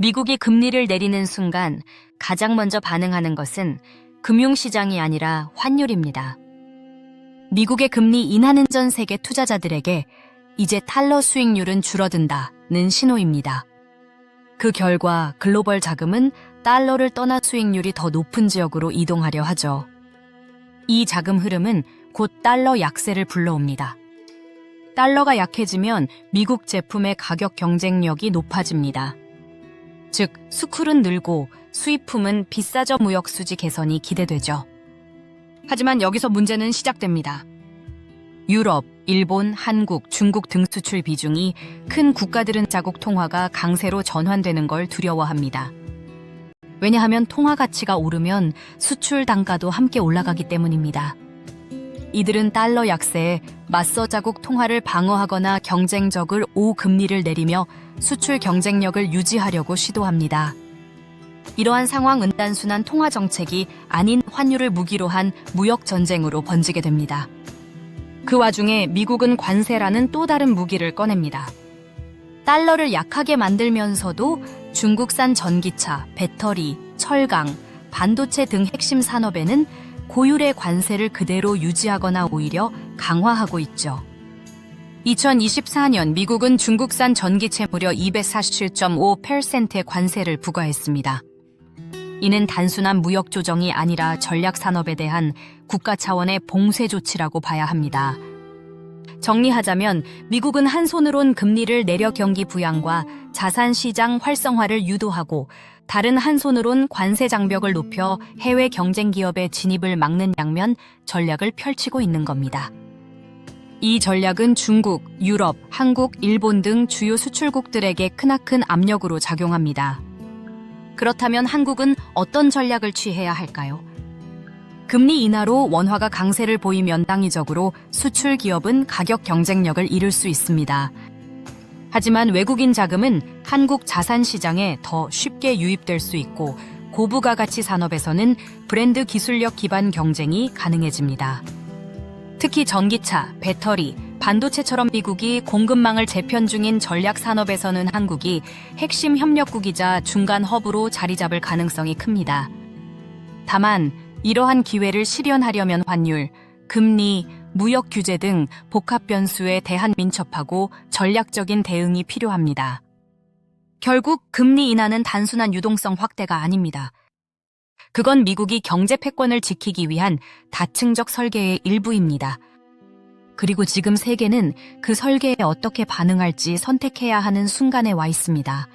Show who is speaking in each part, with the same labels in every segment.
Speaker 1: 미국이 금리를 내리는 순간 가장 먼저 반응하는 것은 금융시장이 아니라 환율입니다. 미국의 금리 인하는 전 세계 투자자들에게 이제 달러 수익률은 줄어든다는 신호입니다. 그 결과 글로벌 자금은 달러를 떠나 수익률이 더 높은 지역으로 이동하려 하죠. 이 자금 흐름은 곧 달러 약세를 불러옵니다. 달러가 약해지면 미국 제품의 가격 경쟁력이 높아집니다. 즉, 수출은 늘고 수입품은 비싸져 무역 수지 개선이 기대되죠. 하지만 여기서 문제는 시작됩니다. 유럽, 일본, 한국, 중국 등 수출 비중이 큰 국가들은 자국 통화가 강세로 전환되는 걸 두려워합니다. 왜냐하면 통화 가치가 오르면 수출 단가도 함께 올라가기 때문입니다. 이들은 달러 약세에 맞서 자국 통화를 방어하거나 경쟁적을 오금리를 내리며 수출 경쟁력을 유지하려고 시도합니다. 이러한 상황은 단순한 통화 정책이 아닌 환율을 무기로 한 무역 전쟁으로 번지게 됩니다. 그 와중에 미국은 관세라는 또 다른 무기를 꺼냅니다. 달러를 약하게 만들면서도 중국산 전기차, 배터리, 철강, 반도체 등 핵심 산업에는 고율의 관세를 그대로 유지하거나 오히려 강화하고 있죠. 2024년 미국은 중국산 전기체 무려 247.5%의 관세를 부과했습니다. 이는 단순한 무역 조정이 아니라 전략 산업에 대한 국가 차원의 봉쇄 조치라고 봐야 합니다. 정리하자면 미국은 한 손으론 금리를 내려 경기 부양과 자산 시장 활성화를 유도하고 다른 한 손으론 관세 장벽을 높여 해외 경쟁 기업의 진입을 막는 양면 전략을 펼치고 있는 겁니다. 이 전략은 중국, 유럽, 한국, 일본 등 주요 수출국들에게 크나큰 압력으로 작용합니다. 그렇다면 한국은 어떤 전략을 취해야 할까요? 금리 인하로 원화가 강세를 보이면 당위적으로 수출 기업은 가격 경쟁력을 잃을 수 있습니다. 하지만 외국인 자금은 한국 자산 시장에 더 쉽게 유입될 수 있고 고부가 가치 산업에서는 브랜드 기술력 기반 경쟁이 가능해집니다. 특히 전기차, 배터리, 반도체처럼 미국이 공급망을 재편 중인 전략 산업에서는 한국이 핵심 협력국이자 중간 허브로 자리 잡을 가능성이 큽니다. 다만 이러한 기회를 실현하려면 환율, 금리, 무역 규제 등 복합 변수에 대한 민첩하고 전략적인 대응이 필요합니다. 결국 금리 인하는 단순한 유동성 확대가 아닙니다. 그건 미국이 경제 패권을 지키기 위한 다층적 설계의 일부입니다. 그리고 지금 세계는 그 설계에 어떻게 반응할지 선택해야 하는 순간에 와 있습니다.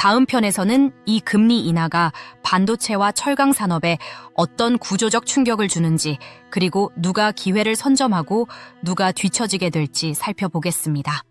Speaker 1: 다음 편에서는 이 금리 인하가 반도체와 철강 산업에 어떤 구조적 충격을 주는지, 그리고 누가 기회를 선점하고 누가 뒤처지게 될지 살펴보겠습니다.